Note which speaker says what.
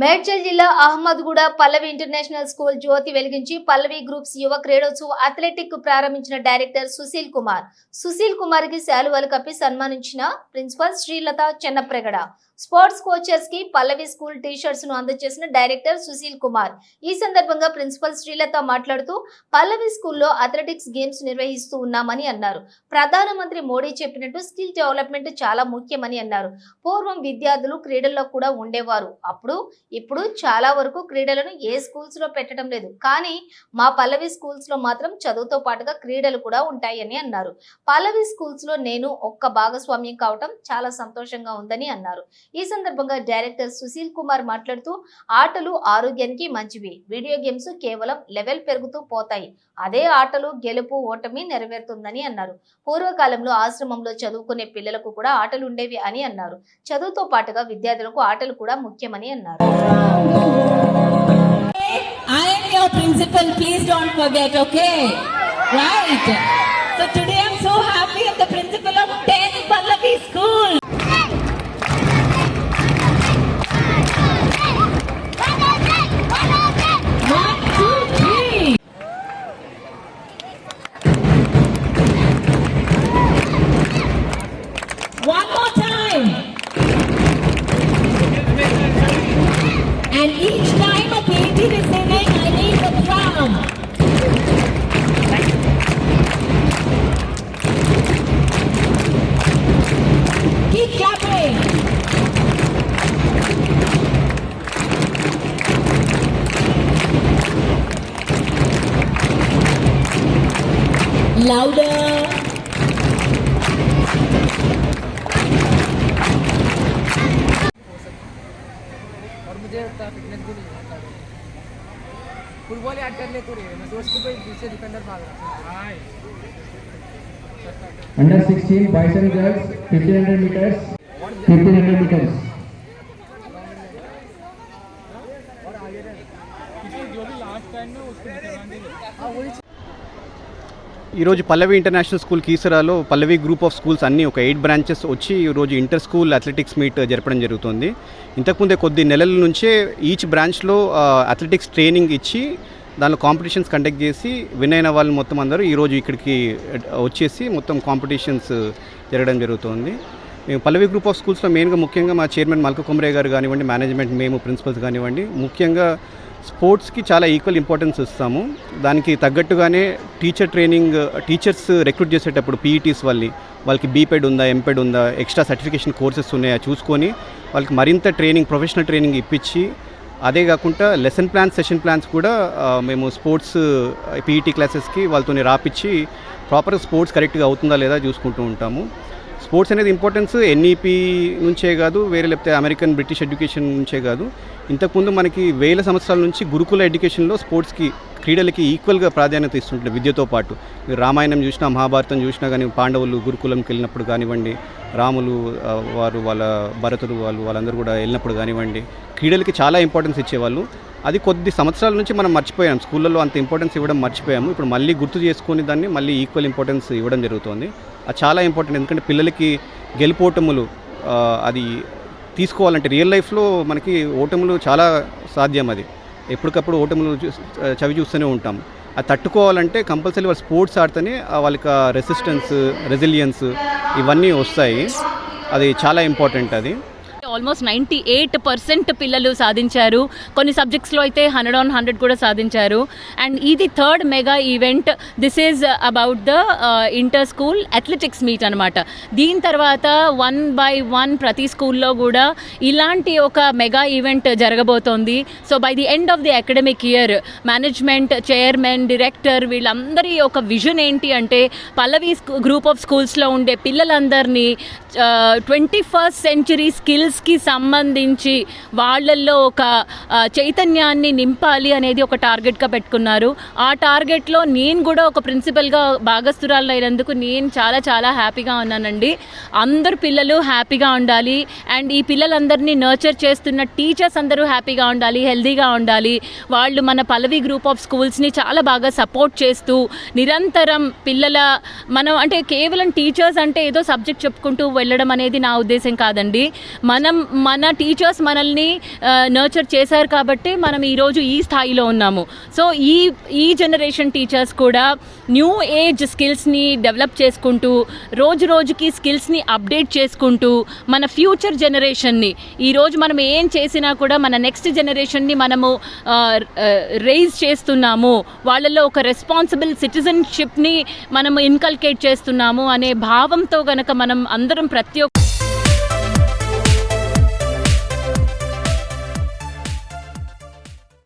Speaker 1: మేడ్చల్ జిల్లా అహ్మద్గూడ పల్లవి international school జ్యోతి వెలిగించి Pallavi groups యువ క్రీడోత్సవ అథ్లెటిక్ ప్రారంభించిన డైరెక్టర్ సుశీల్ కుమార్. సుశీల్ కుమార్కి శాలువాలు కప్పి సన్మానించిన ప్రిన్సిపల్ శ్రీలత చెన్నప్రగడ. స్పోర్ట్స్ కోచర్స్కి పల్లవి స్కూల్ టీషర్ట్స్ను అందజేసిన డైరెక్టర్ సుశీల్ కుమార్. ఈ సందర్భంగా ప్రిన్సిపల్ శ్రీలత మాట్లాడుతూ పల్లవి స్కూల్లో అథ్లెటిక్స్ గేమ్స్ నిర్వహిస్తూ ఉన్నామని అన్నారు. ప్రధానమంత్రి మోడీ చెప్పినట్టు స్కిల్ డెవలప్మెంట్ చాలా ముఖ్యమని అన్నారు. పూర్వం విద్యార్థులు క్రీడల్లో కూడా ఉండేవారు. అప్పుడు ఇప్పుడు చాలా వరకు క్రీడలను ఏ స్కూల్స్లో పెట్టడం లేదు. కానీ మా పల్లవి స్కూల్స్లో మాత్రం చదువుతో పాటుగా క్రీడలు కూడా ఉంటాయని అన్నారు. పల్లవి స్కూల్స్లో నేను ఒక్క భాగస్వామ్యం కావటం చాలా సంతోషంగా ఉందని అన్నారు. ఈ సందర్భంగా డైరెక్టర్ సుశీల్ కుమార్ మాట్లాడుతూ ఆటలు ఆరోగ్యానికి మంచివి. వీడియో గేమ్స్ కేవలం లెవెల్ పెరుగుతూ పోతాయి. అదే ఆటలు గెలుపు ఓటమి నెరవేరుతుందని అన్నారు. పూర్వకాలంలో ఆశ్రమంలో చదువుకునే పిల్లలకు కూడా ఆటలు ఉండేవి అని అన్నారు. చదువుతో పాటుగా విద్యార్థులకు ఆటలు కూడా ముఖ్యమని అన్నారు.
Speaker 2: I am your principal. Please don't forget, okay? Right. So today I'm so happy I'm the principal of 10 Pallavi School. One, more time. And each time a painting is singing, I need the drum. Keep clapping. Louder.
Speaker 3: Vijay ಅಂತ fitness भी नहीं आता football याद करने को नहीं मैं दोस्त को कोई दूसरे डिफेंडर भाग रहा
Speaker 4: under 16 bison girls 1500 metres 1500 metres और आगे जो भी लास्ट टाइम में उसको निकलवा देंगे हाँ वही
Speaker 5: ఈరోజు పల్లవి ఇంటర్నేషనల్ స్కూల్ కీసరాలో పల్లవి గ్రూప్ ఆఫ్ స్కూల్స్ అన్నీ ఒక ఎయిట్ బ్రాంచెస్ వచ్చి ఈరోజు ఇంటర్ స్కూల్ అథ్లెటిక్స్ మీట్ జరపడం జరుగుతుంది. ఇంతకుముందే కొద్ది నెలల నుంచే ఈచ్ బ్రాంచ్లో అథ్లెటిక్స్ ట్రైనింగ్ ఇచ్చి దానిలో కాంపిటీషన్స్ కండక్ట్ చేసి విన్ అయిన వాళ్ళు మొత్తం అందరూ ఈరోజు ఇక్కడికి వచ్చేసి మొత్తం కాంపిటీషన్స్ జరగడం జరుగుతుంది. మేము పల్లవి గ్రూప్ ఆఫ్ స్కూల్స్లో మెయిన్గా ముఖ్యంగా మా చైర్మన్ మల్క కుమరే గారు కానివ్వండి మేనేజ్మెంట్ మేము ప్రిన్సిపల్స్ కానివ్వండి ముఖ్యంగా స్పోర్ట్స్కి చాలా ఈక్వల్ ఇంపార్టెన్స్ ఇస్తాము. దానికి తగ్గట్టుగానే టీచర్ ట్రైనింగ్ టీచర్స్ రిక్రూట్ చేసేటప్పుడు పీఈటీస్ వాళ్ళని వాళ్ళకి బీపెడ్ ఉందా ఎంపెడ్ ఉందా ఎక్స్ట్రా సర్టిఫికేషన్ కోర్సెస్ ఉన్నాయా చూసుకొని వాళ్ళకి మరింత ట్రైనింగ్ ప్రొఫెషనల్ ట్రైనింగ్ ఇప్పించి అదే కాకుండా లెసన్ ప్లాన్స్ సెషన్ ప్లాన్స్ కూడా మేము స్పోర్ట్స్ పీఈటీ క్లాసెస్కి వాళ్ళతో రాపిచ్చి ప్రాపర్ స్పోర్ట్స్ కరెక్ట్గా అవుతుందా లేదా చూసుకుంటూ ఉంటాము. స్పోర్ట్స్ అనేది ఇంపార్టెన్స్ ఎన్ఈపీ నుంచే కాదు వేరే లేకపోతే అమెరికన్ బ్రిటిష్ ఎడ్యుకేషన్ నుంచే కాదు. ఇంతకుముందు మనకి వేల సంవత్సరాల నుంచి గురుకుల ఎడ్యుకేషన్లో స్పోర్ట్స్కి క్రీడలకి ఈక్వల్గా ప్రాధాన్యత ఇస్తుంటుంది విద్యతో పాటు. మీరు రామాయణం చూసినా మహాభారతం చూసినా కానీ పాండవులు గురుకులంకి వెళ్ళినప్పుడు కానివ్వండి రాములు వారు వాళ్ళ భరతుడు వాళ్ళు వాళ్ళందరూ కూడా వెళ్ళినప్పుడు కానివ్వండి క్రీడలకి చాలా ఇంపార్టెన్స్ ఇచ్చేవాళ్ళు. అది కొద్ది సంవత్సరాల నుంచి మనం మర్చిపోయాం. స్కూళ్ళల్లో అంత ఇంపార్టెన్స్ ఇవ్వడం మర్చిపోయాము. ఇప్పుడు మళ్ళీ గుర్తు చేసుకుని దాన్ని మళ్ళీ ఈక్వల్ ఇంపార్టెన్స్ ఇవ్వడం జరుగుతుంది. అది చాలా ఇంపార్టెంట్ ఎందుకంటే పిల్లలకి గెలుపోటములు అది తీసుకోవాలంటే రియల్ లైఫ్లో మనకి ఓటములు చాలా సాధ్యం అది. ఎప్పటికప్పుడు ఓటములు చూ- చవి చూస్తూనే ఉంటాం. అది తట్టుకోవాలంటే కంపల్సరీ వాళ్ళు స్పోర్ట్స్ ఆడితేనే వాళ్ళకి రెసిస్టెన్స్ రెసిలియన్స్ ఇవన్నీ వస్తాయి. అది చాలా ఇంపార్టెంట్ అది.
Speaker 6: ఆల్మోస్ట్ నైంటీ ఎయిట్ పర్సెంట్ పిల్లలు సాధించారు. కొన్ని సబ్జెక్ట్స్లో అయితే హండ్రెడ్ ఆన్ హండ్రెడ్ కూడా సాధించారు. అండ్ ఇది third mega event. This is about the inter school athletics meet అనమాట దీని తర్వాత వన్ బై వన్ ప్రతి స్కూల్లో కూడా ఇలాంటి ఒక మెగా ఈవెంట్ జరగబోతోంది. So by the end of the academic year management chairman director వీళ్ళందరి ఒక విజన్ ఏంటి అంటే పల్లవి గ్రూప్ ఆఫ్ స్కూల్స్లో ఉండే పిల్లలందరినీ ట్వంటీ ఫస్ట్ సెంచరీ కి సంబంధించి వాళ్ళల్లో ఒక చైతన్యాన్ని నింపాలి అనేది ఒక టార్గెట్గా పెట్టుకున్నారు. ఆ టార్గెట్లో నేను కూడా ఒక ప్రిన్సిపల్గా భాగస్థురాలు అయినందుకు నేను చాలా చాలా హ్యాపీగా ఉన్నానండి. అందరు పిల్లలు హ్యాపీగా ఉండాలి. అండ్ ఈ పిల్లలందరినీ నర్చర్ చేస్తున్న టీచర్స్ అందరూ హ్యాపీగా ఉండాలి హెల్దీగా ఉండాలి. వాళ్ళు మన పల్లవి గ్రూప్ ఆఫ్ స్కూల్స్ని చాలా బాగా సపోర్ట్ చేస్తూ నిరంతరం పిల్లల మనం అంటే కేవలం టీచర్స్ అంటే ఏదో సబ్జెక్ట్ చెప్పుకుంటూ వెళ్ళడం అనేది నా ఉద్దేశం కాదండి. మనం మనం మన టీచర్స్ మనల్ని నర్చర్ చేశారు కాబట్టి మనం ఈరోజు ఈ స్థాయిలో ఉన్నాము. సో ఈ ఈ జనరేషన్ టీచర్స్ కూడా న్యూ ఏజ్ స్కిల్స్ని డెవలప్ చేసుకుంటూ రోజు రోజుకి స్కిల్స్ని అప్డేట్ చేసుకుంటూ మన ఫ్యూచర్ జనరేషన్ని ఈరోజు మనం ఏం చేసినా కూడా మన నెక్స్ట్ జనరేషన్ని మనము రైజ్ చేస్తున్నాము. వాళ్ళల్లో ఒక రెస్పాన్సిబుల్ సిటిజన్షిప్ని మనము ఇన్కల్కేట్ చేస్తున్నాము అనే భావంతో గనక మనం అందరం ప్రతి ఒక్క